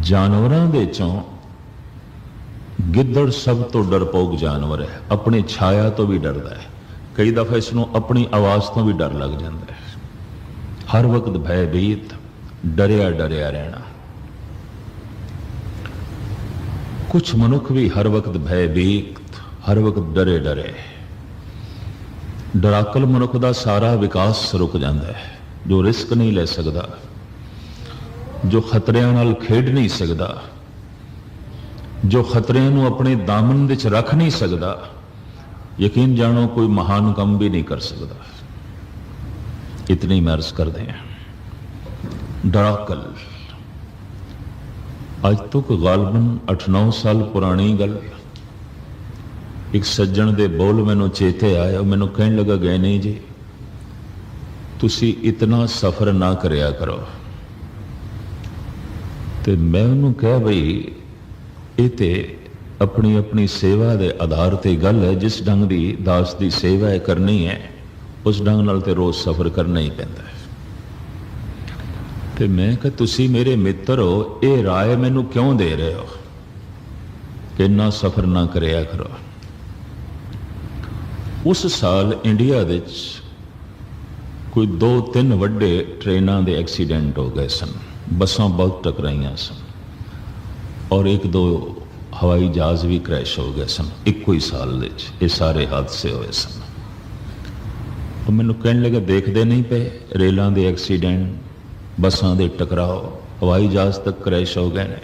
ਜਾਨਵਰਾਂ ਦੇ ਚੋਂ ਗਿੱਦੜ ਸਭ ਤੋਂ ਡਰਪੋਕ ਜਾਨਵਰ ਹੈ। ਆਪਣੇ ਛਾਇਆ ਤੋਂ ਵੀ ਡਰਦਾ ਹੈ। ਕਈ ਦਫਾ ਇਸ ਨੂੰ ਆਪਣੀ ਆਵਾਜ਼ ਤੋਂ ਵੀ ਡਰ ਲੱਗ ਜਾਂਦਾ ਹੈ। ਹਰ ਵਕਤ ਭੈਭੀਤ ਡਰਿਆ ਡਰਿਆ ਰਹਿਣਾ। ਕੁਝ ਮਨੁੱਖ ਵੀ ਹਰ ਵਕਤ ਭੈਭੀਤ ਹਰ ਵਕਤ ਡਰੇ ਡਰੇ ਡਰਾਕਲ ਮਨੁੱਖ ਦਾ ਸਾਰਾ ਵਿਕਾਸ ਰੁਕ ਜਾਂਦਾ ਹੈ। ਜੋ ਰਿਸਕ ਨਹੀਂ ਲੈ ਸਕਦਾ ਜੋ ਖਤਰਿਆਂ ਨਾਲ ਖੇਡ ਨਹੀਂ ਸਕਦਾ, ਜੋ ਖਤਰਿਆਂ ਨੂੰ ਆਪਣੇ ਦਾਮਨ ਵਿੱਚ ਰੱਖ ਨਹੀਂ ਸਕਦਾ, ਯਕੀਨ ਜਾਣੋ ਕੋਈ ਮਹਾਨ ਕੰਮ ਵੀ ਨਹੀਂ ਕਰ ਸਕਦਾ। ਇਤਨੀ ਮਰਜ਼ ਕਰਦੇ ਹਾਂ। ਡਰਾਕਲ, ਅੱਜ ਤੋਂ ਕੋਈ ਗਾਲਬਨ 8-9 ਸਾਲ ਪੁਰਾਣੀ ਗੱਲ। ਇੱਕ ਸੱਜਣ ਦੇ ਬੋਲ ਮੈਨੂੰ ਚੇਤੇ ਆਇਆ ਮੈਨੂੰ ਕਹਿਣ ਲੱਗਾ ਗਏ ਨਹੀਂ ਜੀ, ਤੁਸੀਂ ਇਤਨਾ ਸਫ਼ਰ ਨਾ ਕਰਿਆ ਕਰੋ। ਤੇ ਮੈਂ ਉਹਨੂੰ ਕਿਹਾ ਬਈ, ਇਹ ਤੇ ਆਪਣੀ ਆਪਣੀ ਸੇਵਾ ਦੇ ਆਧਾਰ ਤੇ ਗੱਲ ਹੈ, ਜਿਸ ਢੰਗ ਦੀ ਦਾਸ ਦੀ ਸੇਵਾ ਹੈ ਕਰਨੀ ਹੈ, ਉਸ ਢੰਗ ਨਾਲ ਤੇ ਰੋਜ਼ ਸਫ਼ਰ ਕਰਨਾ ਹੀ ਪੈਂਦਾ ਹੈ। ਤੇ ਮੈਂ ਕਿਹਾ, ਤੁਸੀਂ ਮੇਰੇ ਮਿੱਤਰ ਹੋ, ਇਹ ਰਾਏ ਮੈਨੂੰ ਕਿਉਂ ਦੇ ਰਹੇ ਹੋ? ਕਿ ਇੰਨਾ ਸਫ਼ਰ ਨਾ ਕਰਿਆ ਕਰੋ। ਉਸ ਸਾਲ ਇੰਡੀਆ ਵਿੱਚ ਕੋਈ ਦੋ ਤਿੰਨ ਵੱਡੇ ਟ੍ਰੇਨਾਂ ਦੇ ਐਕਸੀਡੈਂਟ ਹੋ ਗਏ ਸਨ। ਬੱਸਾਂ ਬਹੁਤ ਟਕਰਾਈਆਂ ਸਨ ਔਰ ਇੱਕ ਦੋ ਹਵਾਈ ਜਹਾਜ਼ ਵੀ ਕ੍ਰੈਸ਼ ਹੋ ਗਏ ਸਨ, ਇੱਕੋ ਹੀ ਸਾਲ ਵਿੱਚ ਇਹ ਸਾਰੇ ਹਾਦਸੇ ਹੋਏ ਸਨ। ਉਹ ਮੈਨੂੰ ਕਹਿਣ ਲੱਗਾ, ਦੇਖਦੇ ਨਹੀਂ ਪਏ, ਰੇਲਾਂ ਦੇ ਐਕਸੀਡੈਂਟ ਬੱਸਾਂ ਦੇ ਟਕਰਾਓ, ਹਵਾਈ ਜਹਾਜ਼ ਤੱਕ ਕ੍ਰੈਸ਼ ਹੋ ਗਏ ਨੇ।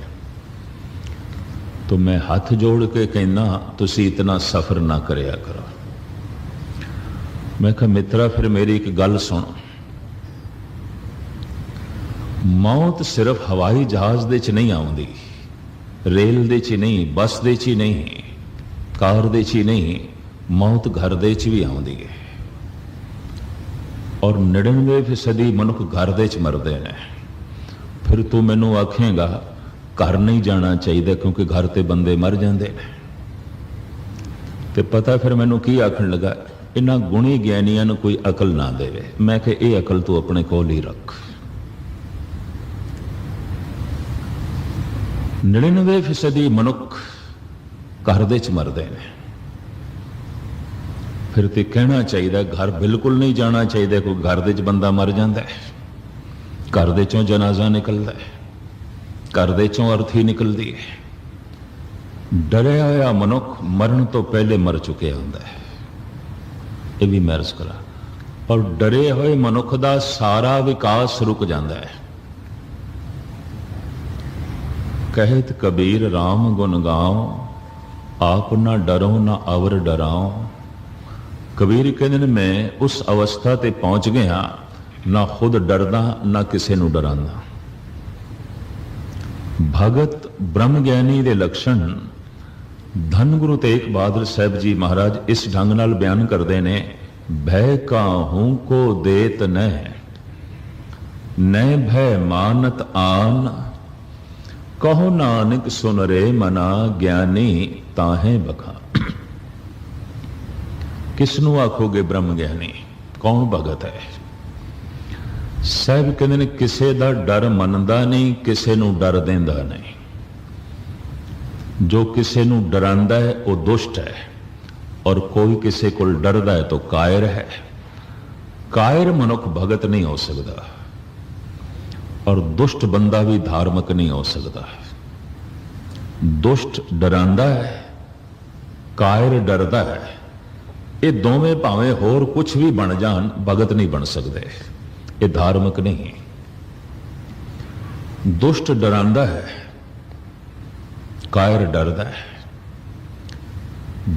ਤਾਂ ਮੈਂ ਹੱਥ ਜੋੜ ਕੇ ਕਹਿੰਦਾ, ਤੁਸੀਂ ਇਤਨਾ ਸਫ਼ਰ ਨਾ ਕਰਿਆ ਕਰੋ। ਮੈਂ ਕਿਹਾ, ਮਿੱਤਰਾ, ਫਿਰ ਮੇਰੀ ਇੱਕ ਗੱਲ ਸੁਣ। ਮੌਤ ਸਿਰਫ ਹਵਾਈ ਜਹਾਜ਼ ਦੇ ਚ ਨਹੀਂ ਆਉਂਦੀ। ਰੇਲ ਦੇ ਚ ਨਹੀਂ, ਬੱਸ ਦੇ ਚ ਹੀ ਨਹੀਂ, ਕਾਰ ਦੇ ਚ ਹੀ ਨਹੀਂ, ਮੌਤ ਘਰ ਦੇ ਚ ਵੀ ਆਉਂਦੀ ਹੈ। ਔਰ 99% ਮਨੁੱਖ ਘਰ ਦੇ ਚ ਮਰਦੇ ਨੇ। ਫਿਰ ਤੂੰ ਮੈਨੂੰ ਆਖੇਗਾ, ਘਰ ਨਹੀਂ ਜਾਣਾ ਚਾਹੀਦਾ ਕਿਉਂਕਿ ਘਰ ਤੇ ਬੰਦੇ ਮਰ ਜਾਂਦੇ ਨੇ। ਤੇ ਪਤਾ ਫਿਰ ਮੈਨੂੰ ਕੀ ਆਖਣ ਲੱਗਾ? ਇਹਨਾਂ ਗੁਣੀ ਗਿਆਨੀਆਂ ਨੂੰ ਕੋਈ ਅਕਲ ਨਾ ਦੇਵੇ। ਮੈਂ ਕਿ ਇਹ ਅਕਲ ਤੂੰ ਆਪਣੇ ਕੋਲ ਹੀ ਰੱਖ। 99% ਮਨੁੱਖ ਘਰ ਦੇ ਚ ਮਰਦੇ ਨੇ। ਫਿਰ ਤੇ ਕਹਿਣਾ ਚਾਹੀਦਾ, ਘਰ ਬਿਲਕੁਲ ਨਹੀਂ ਜਾਣਾ ਚਾਹੀਦਾ, ਕੋਈ ਘਰ ਦੇ ਚ ਬੰਦਾ ਮਰ ਜਾਂਦਾ ਹੈ। ਘਰ ਦੇ ਚੋਂ ਜਨਾਜ਼ਾ ਨਿਕਲਦਾ ਹੈ। ਘਰ ਦੇ ਚੋਂ ਅਰਥੀ ਨਿਕਲਦੀ ਹੈ। ਡਰਿਆ ਹੋਇਆ ਮਨੁੱਖ ਮਰਨ ਤੋਂ ਪਹਿਲੇ ਮਰ ਚੁੱਕਿਆ ਹੁੰਦਾ ਹੈ। ਇਹ ਵੀ ਮਰਜ਼ ਕਰਾਂ। ਪਰ ਡਰੇ ਹੋਏ ਮਨੁੱਖ ਦਾ ਸਾਰਾ ਵਿਕਾਸ ਰੁਕ ਜਾਂਦਾ ਹੈ। ਕਹਿਤ ਕਬੀਰ RAM ਗੁਣ ਗਾਓ ਆਪ ਨਾ ਡਰੋ ਨਾ ਅਵਰ ਡਰਾਓ ਕਬੀਰ ਕਹਿੰਦੇ ਨੇ, ਮੈਂ ਉਸ ਅਵਸਥਾ ਤੇ ਪਹੁੰਚ ਗਿਆ, ਨਾ ਖੁਦ ਡਰਦਾ, ਨਾ ਕਿਸੇ ਨੂੰ ਡਰਾਉਂਦਾ। ਭਗਤ ਬ੍ਰਹਮ ਗਿਆਨੀ ਦੇ ਲਕਸ਼ਣ, ਧੰਨ ਗੁਰੂ ਤੇਗ ਬਹਾਦਰ ਸਾਹਿਬ ਜੀ ਮਹਾਰਾਜ ਇਸ ਢੰਗ ਨਾਲ ਬਿਆਨ ਕਰਦੇ ਨੇ, ਭੈ ਕਾਹੂ ਕੋ ਦੇਤ ਨਹਿ। ਨੈ ਭੈ ਮਾਨਤ ਆਨ ਕਹੋ ਨਾਨਕ, ਸੁਨ ਰੇ ਮਨਾ, ਗਿਆਨੀ ਤਾਹੇ ਬਖਾ ਕਿਸ ਨੂੰ ਆਖੋਗੇ ਬ੍ਰਹਮ ਗਿਆਨੀ? ਕੌਣ ਭਗਤ ਹੈ? ਸਾਹਿਬ ਕਹਿੰਦੇ ਨੇ, ਕਿਸੇ ਦਾ ਡਰ ਮੰਨਦਾ ਨਹੀਂ, ਕਿਸੇ ਨੂੰ ਡਰ ਦਿੰਦਾ ਨਹੀਂ। ਜੋ ਕਿਸੇ ਨੂੰ ਡਰਾਂਦਾ ਹੈ, ਉਹ ਦੁਸ਼ਟ ਹੈ। ਔਰ ਕੋਈ ਕਿਸੇ ਕੋਲ ਡਰਦਾ ਹੈ, ਤਾਂ ਕਾਇਰ ਹੈ। ਕਾਇਰ ਮਨੁੱਖ ਭਗਤ ਨਹੀਂ ਹੋ ਸਕਦਾ। ਔਰ ਦੁਸ਼ਟ ਬੰਦਾ ਵੀ ਧਾਰਮਿਕ ਨਹੀਂ ਹੋ ਸਕਦਾ। ਦੁਸ਼ਟ ਡਰਾਂਦਾ ਹੈ, ਕਾਇਰ ਡਰਦਾ ਹੈ, ਇਹ ਦੋਵੇਂ ਭਾਵੇਂ ਹੋਰ ਕੁਝ ਵੀ ਬਣ ਜਾਣ, ਭਗਤ ਨਹੀਂ ਬਣ ਸਕਦੇ। ਇਹ ਧਾਰਮਿਕ ਨਹੀਂ ਦੁਸ਼ਟ ਡਰਾਂਦਾ ਹੈ, ਕਾਇਰ ਡਰਦਾ ਹੈ।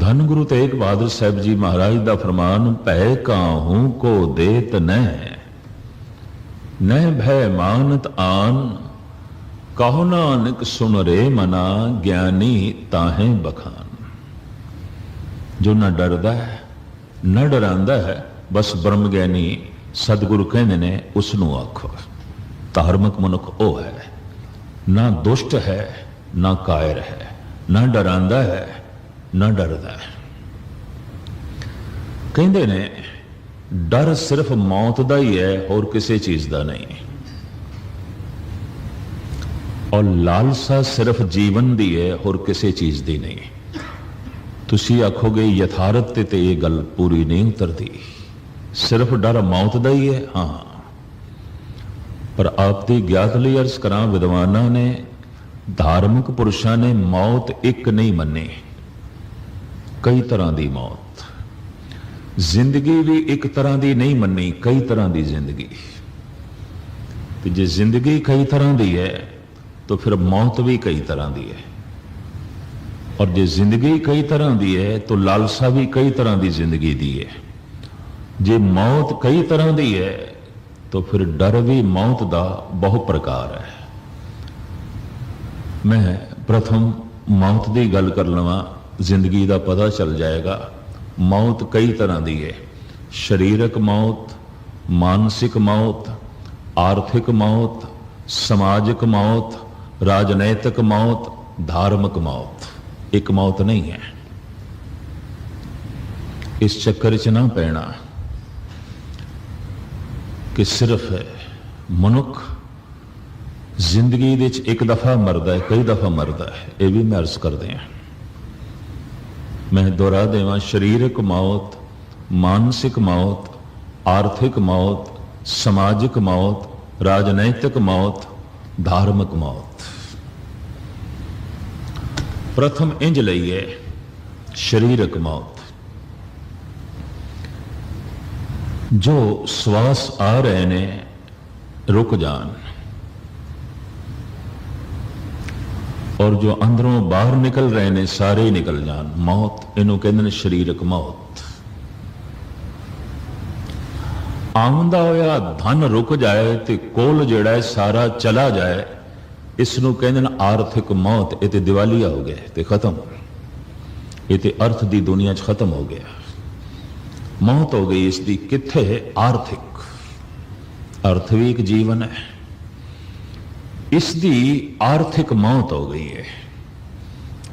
ਧੰਨ ਗੁਰੂ ਤੇਗ ਬਹਾਦਰ ਸਾਹਿਬ ਜੀ ਮਹਾਰਾਜ ਦਾ ਫਰਮਾਨ, ਭੈ ਕਾਹੂ ਕੋ ਦੇਤ ਨਹਿ। ਨਹਿ ਭੈ ਮਾਨਤ ਆਨ, ਕਹੋ ਨਾਨਕ ਸੁਨ ਰੇ ਮਨਾ, ਗਿਆਨੀ ਤਾਹੇ ਬਖਾਨ। ਜੋ ਨਾ ਡਰਦਾ ਹੈ, ਨਾ ਡਰਾਂਦਾ ਹੈ, ਬਸ ਬ੍ਰਹਮ ਗਿਆਨੀ ਸਤਿਗੁਰੂ ਕਹਿੰਦੇ ਨੇ ਉਸ ਨੂੰ ਆਖੋ। ਧਾਰਮਿਕ ਮਨੁੱਖ ਉਹ ਹੈ, ਨਾ ਦੁਸ਼ਟ ਹੈ, ਨਾ ਕਾਇਰ ਹੈ, ਨਾ ਡਰਾਂਦਾ ਹੈ, ਨਾ ਡਰਦਾ ਹੈ। ਕਹਿੰਦੇ ਨੇ ਡਰ ਸਿਰਫ ਮੌਤ ਦਾ ਹੀ ਹੈ, ਹੋਰ ਕਿਸੇ ਚੀਜ਼ ਦਾ ਨਹੀਂ। ਔਰ ਲਾਲਸਾ ਸਿਰਫ ਜੀਵਨ ਦੀ ਹੈ, ਹੋਰ ਕਿਸੇ ਚੀਜ਼ ਦੀ ਨਹੀਂ। ਤੁਸੀਂ ਆਖੋਗੇ, ਯਥਾਰਥ ਤੇ ਤੇ ਇਹ ਗੱਲ ਪੂਰੀ ਨਹੀਂ ਉਤਰਦੀ। ਸਿਰਫ ਡਰ ਮੌਤ ਦਾ ਹੀ ਹੈ, ਹਾਂ। ਪਰ ਆਪ ਦੀ ਗਿਆਤ ਲਈ ਅਰਜ਼ ਕਰਾਂ, ਵਿਦਵਾਨਾਂ ਨੇ, ਧਾਰਮਿਕ ਪੁਰਸ਼ਾਂ ਨੇ ਮੌਤ ਇੱਕ ਨਹੀਂ ਮੰਨੀ। ਕਈ ਤਰ੍ਹਾਂ ਦੀ ਮੌਤ। ਜ਼ਿੰਦਗੀ ਵੀ ਇੱਕ ਤਰ੍ਹਾਂ ਦੀ ਨਹੀਂ ਮੰਨੀ, ਕਈ ਤਰ੍ਹਾਂ ਦੀ ਜ਼ਿੰਦਗੀ। ਤੇ ਜੇ ਜ਼ਿੰਦਗੀ ਕਈ ਤਰ੍ਹਾਂ ਦੀ ਹੈ, ਤਾਂ ਫਿਰ ਮੌਤ ਵੀ ਕਈ ਤਰ੍ਹਾਂ ਦੀ ਹੈ। ਔਰ ਜੇ ਜ਼ਿੰਦਗੀ ਕਈ ਤਰ੍ਹਾਂ ਦੀ ਹੈ, ਤਾਂ ਲਾਲਸਾ ਵੀ ਕਈ ਤਰ੍ਹਾਂ ਦੀ ਜ਼ਿੰਦਗੀ ਦੀ ਹੈ। ਜੇ ਮੌਤ ਕਈ ਤਰ੍ਹਾਂ ਦੀ ਹੈ, ਤਾਂ ਫਿਰ ਡਰ ਵੀ ਮੌਤ ਦਾ ਬਹੁ ਪ੍ਰਕਾਰ ਹੈ। ਮੈਂ ਪ੍ਰਥਮ ਮੌਤ ਦੀ ਗੱਲ ਕਰ ਲਵਾਂ, ਜ਼ਿੰਦਗੀ ਦਾ ਪਤਾ ਚੱਲ ਜਾਏਗਾ। ਮੌਤ ਕਈ ਤਰ੍ਹਾਂ ਦੀ ਹੈ। ਸਰੀਰਕ ਮੌਤ, ਮਾਨਸਿਕ ਮੌਤ, ਆਰਥਿਕ ਮੌਤ, ਸਮਾਜਿਕ ਮੌਤ, ਰਾਜਨੈਤਿਕ ਮੌਤ, ਧਾਰਮਿਕ ਮੌਤ। ਇੱਕ ਮੌਤ ਨਹੀਂ ਹੈ। ਇਸ ਚੱਕਰ 'ਚ ਨਾ ਪੈਣਾ ਕਿ ਸਿਰਫ ਮਨੁੱਖ ਜ਼ਿੰਦਗੀ ਦੇ ਵਿੱਚ ਇੱਕ ਦਫਾ ਮਰਦਾ ਹੈ, ਕਈ ਦਫਾ ਮਰਦਾ ਹੈ। ਇਹ ਵੀ ਮੈਂ ਅਰਜ਼ ਕਰਦੇ ਹਾਂ। ਮੈਂ ਦੁਹਰਾ ਦੇਵਾਂ ਸਰੀਰਕ ਮੌਤ ਮਾਨਸਿਕ ਮੌਤ ਆਰਥਿਕ ਮੌਤ ਸਮਾਜਿਕ ਮੌਤ ਰਾਜਨੈਤਿਕ ਮੌਤ ਧਾਰਮਿਕ ਮੌਤ ਪ੍ਰਥਮ ਇੰਜ ਲਈਏ ਸਰੀਰਕ ਮੌਤ ਜੋ ਸਵਾਸ ਆ ਰਹੇ ਨੇ ਰੁਕ ਜਾਣ ਔਰ ਜੋ ਅੰਦਰੋਂ ਬਾਹਰ ਨਿਕਲ ਰਹੇ ਨੇ, ਸਾਰੇ ਨਿਕਲ ਜਾਣ। ਮੌਤ, ਇਹਨੂੰ ਕਹਿੰਦੇ ਨੇ ਸਰੀਰਕ ਮੌਤ। ਆਉਂਦਾ ਹੋਇਆ ਧਨ ਰੁਕ ਜਾਏ ਤੇ ਕੋਲ ਜਿਹੜਾ ਸਾਰਾ ਚਲਾ ਜਾਏ ਇਸ ਨੂੰ ਕਹਿੰਦੇ ਨੇ ਆਰਥਿਕ ਮੌਤ। ਇਹ ਤੇ ਦੀਵਾਲੀਆ ਹੋ ਗਿਆ ਤੇ ਖਤਮ। ਇਹ ਤੇ ਅਰਥ ਦੀ ਦੁਨੀਆ 'ਚ ਖਤਮ ਹੋ ਗਿਆ। ਮੌਤ ਹੋ ਗਈ ਇਸ ਦੀ ਕਿੱਥੇ? ਆਰਥਿਕ। ਅਰਥ ਵੀ ਇੱਕ ਜੀਵਨ ਹੈ। ਇਸ ਦੀ ਆਰਥਿਕ ਮੌਤ ਹੋ ਗਈ ਹੈ।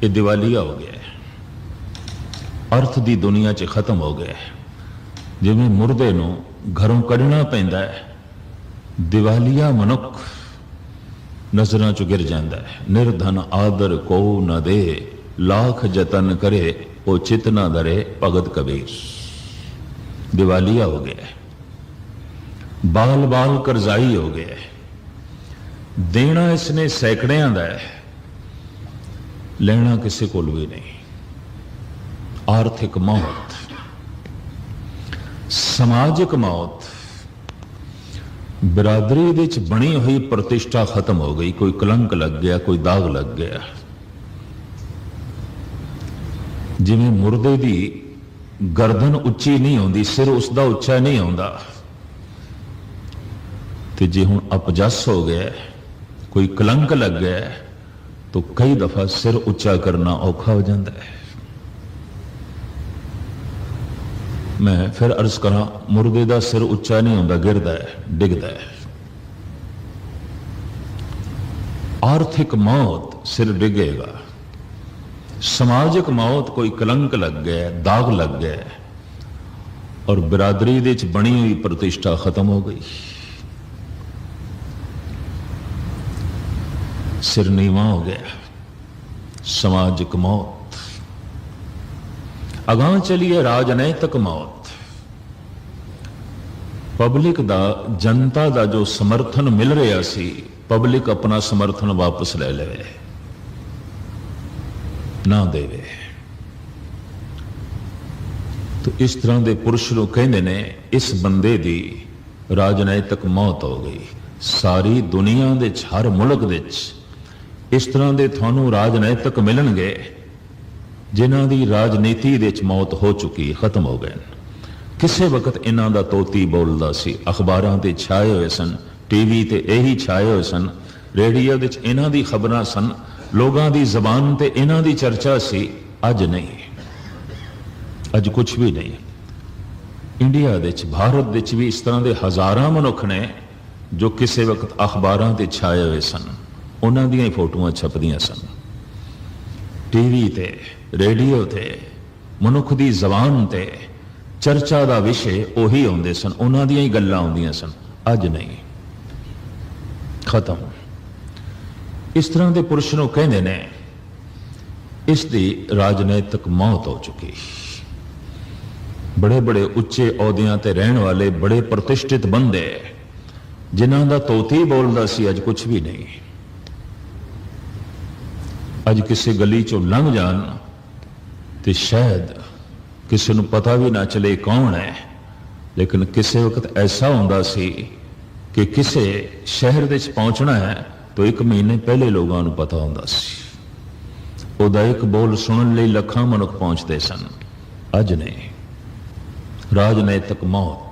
ਇਹ ਦਿਵਾਲੀਆ ਹੋ ਗਿਆ ਹੈ। ਅਰਥ ਦੀ ਦੁਨੀਆ 'ਚ ਖਤਮ ਹੋ ਗਿਆ ਹੈ। ਜਿਵੇਂ ਮੁਰਦੇ ਨੂੰ ਘਰੋਂ ਕੱਢਣਾ ਪੈਂਦਾ ਹੈ, ਦਿਵਾਲੀਆ ਮਨੁੱਖ ਨਜ਼ਰਾਂ 'ਚ ਗਿਰ ਜਾਂਦਾ ਹੈ। ਨਿਰਧਨ ਆਦਰ ਕੋ ਨਾ ਦੇ, ਲੱਖ ਯਤਨ ਕਰੇ, ਉਹ ਚਿਤ ਨਾ ਦਰੇ ਭਗਤ ਕਬੀਰ। ਦਿਵਾਲੀਆ ਹੋ ਗਿਆ ਹੈ। ਬਾਲ ਬਾਲ ਕਰਜ਼ਾਈ ਹੋ ਗਿਆ ਹੈ। ਦੇਣਾ ਇਸਨੇ ਸੈਕੜਿਆਂ ਦਾ ਹੈ। ਲੈਣਾ ਕਿਸੇ ਕੋਲ ਵੀ ਨਹੀਂ। ਆਰਥਿਕ ਮੌਤ। ਸਮਾਜਿਕ ਮੌਤ। ਬਰਾਦਰੀ ਦੇ ਵਿੱਚ ਬਣੀ ਹੋਈ ਪ੍ਰਤਿਸ਼ਠਾ ਖਤਮ ਹੋ ਗਈ। ਕੋਈ ਕਲੰਕ ਲੱਗ ਗਿਆ, ਕੋਈ ਦਾਗ ਲੱਗ ਗਿਆ। ਜਿਵੇਂ ਮੁਰਦੇ ਦੀ ਗਰਦਨ ਉੱਚੀ ਨਹੀਂ ਹੁੰਦੀ ਸਿਰ ਉਸ ਦਾ ਉੱਚਾ ਨਹੀਂ ਆਉਂਦਾ। ਤੇ ਜੇ ਹੁਣ ਅਪਜਸ ਹੋ ਗਿਆ ਕੋਈ ਕਲੰਕ ਲੱਗ ਗਿਆ ਤਾਂ ਕਈ ਦਫਾ ਸਿਰ ਉੱਚਾ ਕਰਨਾ ਔਖਾ ਹੋ ਜਾਂਦਾ ਹੈ ਮੈਂ ਫਿਰ ਅਰਜ਼ ਕਰਾਂ ਮੁਰਦੇ ਦਾ ਸਿਰ ਉੱਚਾ ਨਹੀਂ ਹੁੰਦਾ ਗਿਰਦਾ ਹੈ ਡਿੱਗਦਾ ਹੈ ਆਰਥਿਕ ਮੌਤ ਸਿਰ ਡਿੱਗੇਗਾ ਸਮਾਜਿਕ ਮੌਤ ਕੋਈ ਕਲੰਕ ਲੱਗ ਗਿਆ ਦਾਗ ਲੱਗ ਗਿਆ ਔਰ ਬਰਾਦਰੀ ਦੇ ਵਿੱਚ ਬਣੀ ਹੋਈ ਪ੍ਰਤਿਸ਼ਠਾ ਖਤਮ ਹੋ ਗਈ ਸਿਰ ਨੀਵਾ ਹੋ ਗਿਆ। ਸਮਾਜਿਕ ਮੌਤ। ਅਗਾਂ ਚਲੀਏ ਰਾਜਨੈਤਿਕ ਮੌਤ। ਪਬਲਿਕ ਦਾ ਜਨਤਾ ਦਾ ਜੋ ਸਮਰਥਨ ਮਿਲ ਰਿਹਾ ਸੀ ਪਬਲਿਕ ਆਪਣਾ ਸਮਰਥਨ ਵਾਪਸ ਲੈ ਲਵੇ। ਨਾ ਦੇਵੇ। ਤੋ ਇਸ ਤਰ੍ਹਾਂ ਦੇ ਪੁਰਸ਼ ਨੂੰ ਕਹਿੰਦੇ ਨੇ ਇਸ ਬੰਦੇ ਦੀ ਰਾਜਨੈਤਿਕ ਮੌਤ ਹੋ ਗਈ। ਸਾਰੀ ਦੁਨੀਆ ਦੇ ਵਿੱਚ, ਹਰ ਮੁਲਕ ਦੇ ਵਿੱਚ ਇਸ ਤਰ੍ਹਾਂ ਦੇ ਤੁਹਾਨੂੰ ਰਾਜਨੈਤਿਕ ਮਿਲਣਗੇ, ਜਿਨ੍ਹਾਂ ਦੀ ਰਾਜਨੀਤੀ ਦੇ ਵਿੱਚ ਮੌਤ ਹੋ ਚੁੱਕੀ, ਖਤਮ ਹੋ ਗਏ। ਕਿਸੇ ਵਕਤ ਇਹਨਾਂ ਦਾ ਤੋਤੀ ਬੋਲਦਾ ਸੀ, ਅਖਬਾਰਾਂ ਤੇ ਛਾਏ ਹੋਏ ਸਨ, ਟੀਵੀ ਤੇ ਇਹੀ ਛਾਏ ਹੋਏ ਸਨ, ਰੇਡੀਓ ਵਿੱਚ ਇਹਨਾਂ ਦੀ ਖਬਰਾਂ ਸਨ, ਲੋਕਾਂ ਦੀ ਜ਼ਬਾਨ ਤੇ ਇਹਨਾਂ ਦੀ ਚਰਚਾ ਸੀ, ਅੱਜ ਨਹੀਂ। ਅੱਜ ਕੁਝ ਵੀ ਨਹੀਂ। ਇੰਡੀਆ ਦੇ ਵਿੱਚ, ਭਾਰਤ ਦੇ ਵਿੱਚ ਵੀ ਇਸ ਤਰ੍ਹਾਂ ਦੇ ਹਜ਼ਾਰਾਂ ਮਨੁੱਖ ਨੇ ਜੋ ਕਿਸੇ ਵਕਤ ਅਖਬਾਰਾਂ ਤੇ ਛਾਏ ਹੋਏ ਸਨ। ਉਹਨਾਂ ਦੀਆਂ ਹੀ ਫੋਟੋਆਂ ਛਪਦੀਆਂ ਸਨ। ਟੀਵੀ ਤੇ, ਰੇਡੀਓ ਤੇ, ਮਨੁੱਖ ਦੀ ਜ਼ਬਾਨ ਤੇ ਚਰਚਾ ਦਾ ਵਿਸ਼ੇ ਉਹੀ ਆਉਂਦੇ ਸਨ, ਉਹਨਾਂ ਦੀਆਂ ਹੀ ਗੱਲਾਂ ਆਉਂਦੀਆਂ ਸਨ। ਅੱਜ ਨਹੀਂ। ਖਤਮ। ਇਸ ਤਰ੍ਹਾਂ ਦੇ ਪੁਰਸ਼ ਨੂੰ ਕਹਿੰਦੇ ਨੇ, ਇਸ ਦੀ ਰਾਜਨੀਤਿਕ ਮੌਤ ਹੋ ਚੁੱਕੀ। ਬੜੇ ਬੜੇ ਉੱਚੇ ਅਹੁਦਿਆਂ ਤੇ ਰਹਿਣ ਵਾਲੇ ਬੜੇ ਪ੍ਰਤਿਸ਼ਠਿਤ ਬੰਦੇ, ਜਿਨ੍ਹਾਂ ਦਾ ਤੋਤੀ ਬੋਲਦਾ ਸੀ, ਅੱਜ ਕੁਝ ਵੀ ਨਹੀਂ। ਅੱਜ ਕਿਸੇ ਗਲੀ ਚੋਂ ਲੰਘ ਜਾਣ ਤੇ ਸ਼ਾਇਦ ਕਿਸੇ ਨੂੰ ਪਤਾ ਵੀ ਨਾ ਚਲੇ ਕੌਣ ਹੈ। ਲੇਕਿਨ ਕਿਸੇ ਵਕਤ ਐਸਾ ਹੁੰਦਾ ਸੀ ਕਿ ਕਿਸੇ ਸ਼ਹਿਰ ਦੇ ਵਿੱਚ ਪਹੁੰਚਣਾ ਹੈ ਤਾਂ ਇੱਕ ਮਹੀਨੇ ਪਹਿਲੇ ਲੋਕਾਂ ਨੂੰ ਪਤਾ ਹੁੰਦਾ ਸੀ। ਉਹਦਾ ਇੱਕ ਬੋਲ ਸੁਣਨ ਲਈ ਲੱਖਾਂ ਮਨੁੱਖ ਪਹੁੰਚਦੇ ਸਨ। ਅੱਜ ਨਹੀਂ। ਰਾਜਨੈਤਿਕ ਮੌਤ।